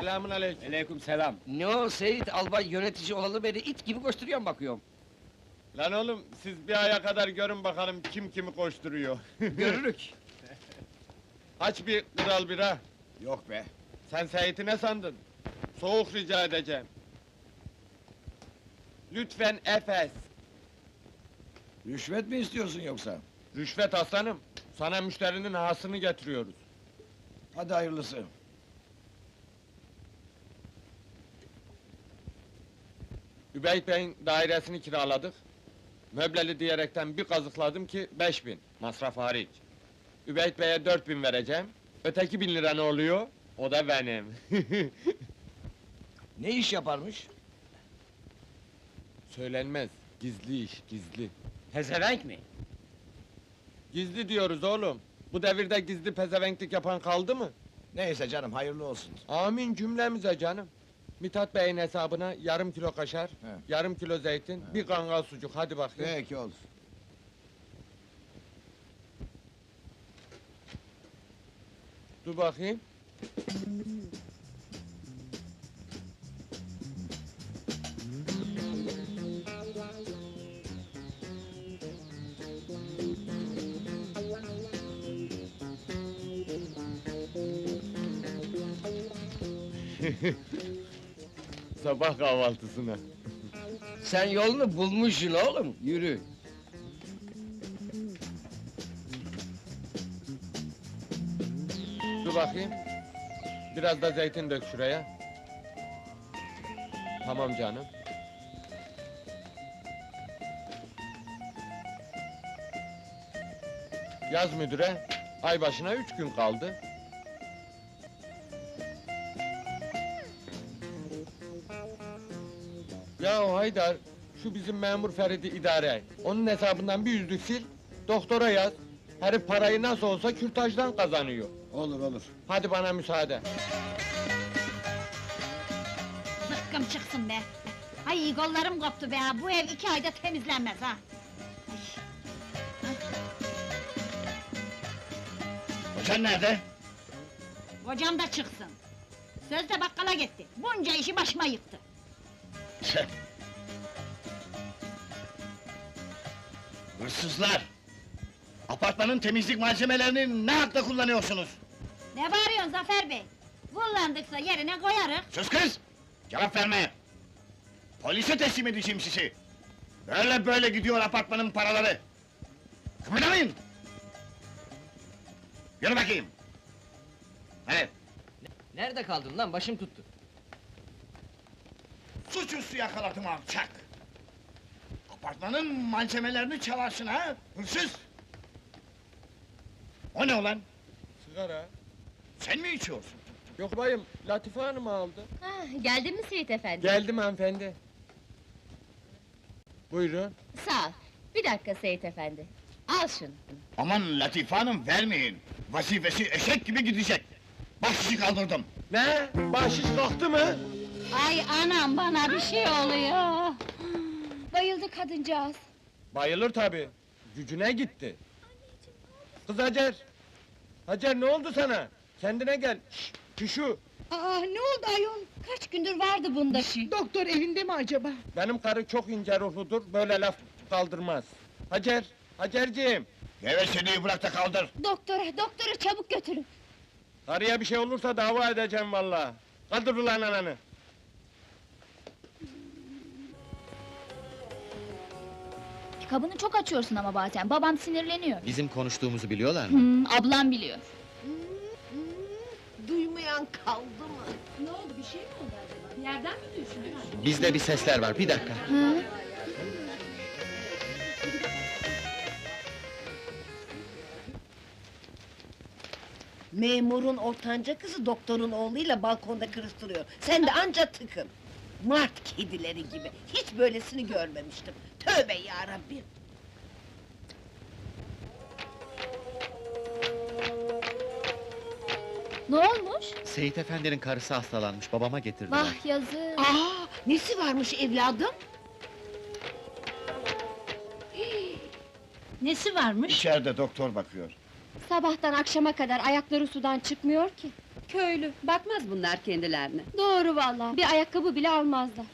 Selamun aleyküm. Aleyküm selam. Ne o Seyit albay yönetici olalı beri it gibi koşturuyorum bakıyorum. Lan oğlum siz bir aya kadar görün bakalım kim kimi koşturuyor. Görürük. Aç bir kral bira. Yok be. Sen Seyit'i ne sandın? Soğuk rica edeceğim. Lütfen Efes. Rüşvet mi istiyorsun yoksa? Rüşvet aslanım. Sana müşterinin hasını getiriyoruz. Hadi hayırlısı. Übeyt Bey'in dairesini kiraladık. Möbleli diyerekten bir kazıkladım ki beş bin, masraf hariç. Übeyt Bey'e dört bin vereceğim. Öteki bin lira ne oluyor? O da benim. Ne iş yaparmış? Söylenmez, gizli iş, gizli. Pezevenk mi? Gizli diyoruz oğlum. Bu devirde gizli pezevenklik yapan kaldı mı? Neyse canım hayırlı olsun. Amin cümlemize canım. Mithat Bey'in hesabına yarım kilo kaşar, He. yarım kilo zeytin, bir kangal sucuk. Hadi bakayım. Peki olur. Dur bakayım. Sabah kahvaltısına. Sen yolunu bulmuşsun oğlum, yürü. Dur bakayım. Biraz da zeytin dök şuraya. Tamam canım. Yaz müdüre. Ay başına üç gün kaldı. Haydar, şu bizim memur Ferit'i idare et. Onun hesabından bir yüzlük sil, doktora yaz. Herif parayı nasıl olsa kürtajdan kazanıyor. Olur olur. Hadi bana müsaade. Zıkkım çıksın be! Ay kollarım koptu be! Bu ev iki ayda temizlenmez ha! Sen nerede? Kocam da çıksın! Sözde bakkala gitti, bunca işi başıma yıktı! Hırsızlar! Apartmanın temizlik malzemelerini ne hakla kullanıyorsunuz? Ne bağırıyorsun Zafer Bey? Kullandıksa yerine koyarız! Sus kız! Cevap verme! Polise teslim edeceğim sizi! Böyle böyle gidiyor apartmanın paraları! Kıpırdamayın! Yürü bakayım! Hadi, Nerede kaldın lan, başım tuttu. suçüstü yakaladım alçak! Apartmanın malzemelerini çalarsın ha, hırsız! O ne ulan? Sigara. Sen mi içiyorsun? Yok bayım, Latife Hanım aldı. Ah, geldin mi Seyit efendi? Geldim hanımefendi. Buyurun. Sağ ol. Bir dakika Seyit efendi. Al şunu. Aman Latife Hanım vermeyin! Vazifesi eşek gibi gidecek! Başçı kaldırdım! Ne? Bahşiş kalktı mı? Ay anam bana bir şey oluyor! Bayıldı kadıncağız. Bayılır tabi. Gücüne gitti. Kız Hacer. Hacer ne oldu sana? Kendine gel. Şşş. Aa, ne oldu ayol? Kaç gündür vardı bunda şey. Doktor evinde mi acaba? Benim karı çok ince ruhludur, böyle laf kaldırmaz. Hacer, Hacerciğim. Geveseliği bırak da kaldır! Doktora, doktora çabuk götürün. Karıya bir şey olursa dava edeceğim vallahi. Kaldır ulan ananı. Kabını çok açıyorsun ama bazen, babam sinirleniyor. Bizim konuştuğumuzu biliyorlar mı? Hmm, ablam biliyor. Duymayan kaldı mı? Ne oldu, bir şey mi oldu acaba? Bir yerden mi düşünüyorsun? Bizde bir sesler var, bir dakika. Hı? Memurun ortanca kızı doktorun oğluyla balkonda kırıştırıyor. Sen de anca tıkın. Mart kedileri gibi. Hiç böylesini görmemiştim. Tövbe ya Rabbi. Ne olmuş? Seyit Efendi'nin karısı hastalanmış, babama getirdiler. Vah yazık. Aa, nesi varmış evladım? Nesi varmış? İçeride doktor bakıyor. Sabahtan akşama kadar ayakları sudan çıkmıyor ki. Köylü, bakmaz bunlar kendilerine. Doğru vallahi. Bir ayakkabı bile almazlar.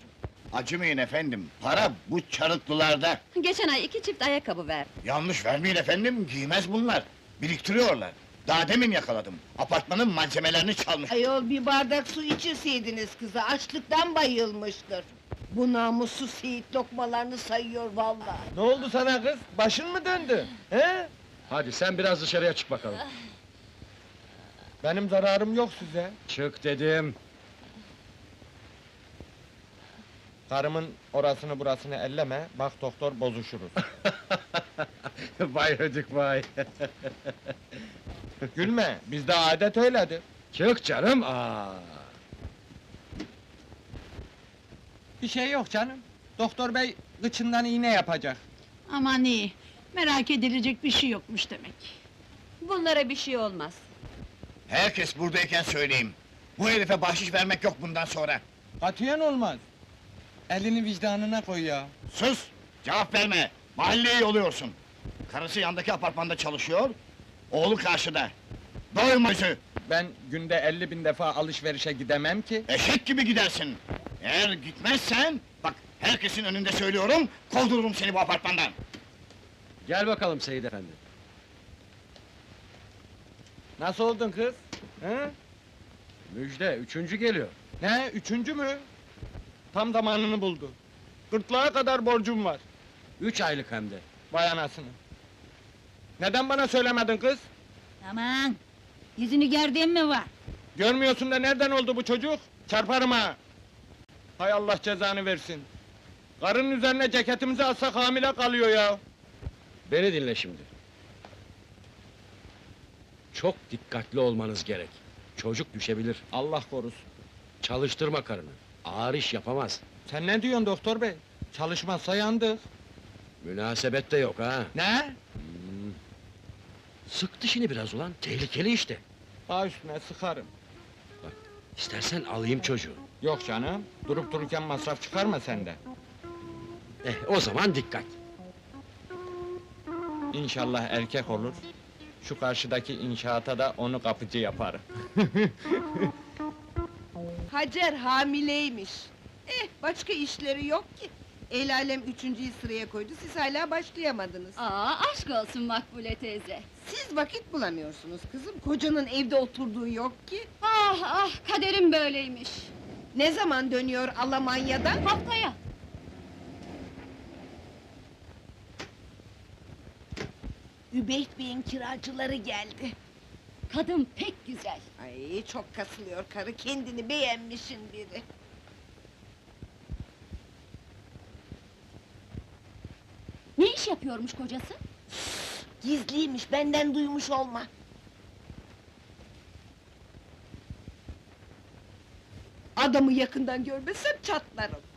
Acımayın efendim, para bu çarıklılarda. Geçen ay iki çift ayakkabı ver. Yanlış vermeyin efendim, giymez bunlar. Biriktiriyorlar. Daha demin yakaladım. Apartmanın malzemelerini çalmış. Ayol bir bardak su içirseydiniz kıza, açlıktan bayılmıştır. Bu namussuz Seyit lokmalarını sayıyor vallahi. Ne oldu sana kız? Başın mı döndü? He? Hadi sen biraz dışarıya çık bakalım. Benim zararım yok size. Çık dedim. Karımın orasını burasını elleme, bak doktor bozuşuruz. vay hödük vay. Gülme, bizde adet öyledir. Çık canım. Aa. Bir şey yok canım. Doktor bey gıçından iğne yapacak. Aman iyi. Merak edilecek bir şey yokmuş demek. Bunlara bir şey olmaz. Herkes buradayken söyleyeyim. Bu herife bahşiş vermek yok bundan sonra. Katiyen olmaz. Elini vicdanına koy ya. Sus! Cevap verme! Mahalleye yoluyorsun. Karısı yandaki apartmanda çalışıyor, oğlu karşıda. Doyma yüzü! Ben günde 50 bin defa alışverişe gidemem ki. Eşek gibi gidersin! Eğer gitmezsen, bak herkesin önünde söylüyorum, kovdururum seni bu apartmandan! Gel bakalım Seyit Efendi. Nasıl oldun kız? Hı? Müjde, üçüncü geliyor. Ne, üçüncü mü? Tam zamanını buldu. Gırtlağa kadar borcum var. Üç aylık hem de. Vay anasını. Neden bana söylemedin kız? Aman! Yüzünü gördüğün mü var? Görmüyorsun da nereden oldu bu çocuk? Çarparım ha! Hay Allah cezanı versin. Karının üzerine ceketimizi alsak hamile kalıyor ya. Beni dinle şimdi. Çok dikkatli olmanız gerek. Çocuk düşebilir. Allah korusun. Çalıştırma karını. Ağır iş yapamaz. Sen ne diyorsun doktor bey? Çalışmazsa yandık. Münasebet de yok ha. Ne? Hmm. Sık dişini biraz ulan, tehlikeli işte. Ha üstüne sıkarım. İstersen alayım çocuğu. Yok canım, durup dururken masraf çıkarma sende. Eh, o zaman dikkat. İnşallah erkek olur. Şu karşıdaki inşaata da onu kapıcı yaparım. Hacer hamileymiş. Eh, başka işleri yok ki. El alem üçüncüyü sıraya koydu, siz hala başlayamadınız. Aa aşk olsun Makbule teyze. Siz vakit bulamıyorsunuz kızım, kocanın evde oturduğu yok ki. Ah ah kaderim böyleymiş. Ne zaman dönüyor Almanya'dan? Haftaya. Übeyt Bey'in kiracıları geldi. Kadın pek güzel. Ay çok kasılıyor karı, kendini beğenmişin biri. Ne iş yapıyormuş kocası? Gizliymiş, benden duymuş olma. Adamı yakından görmesem çatlarım.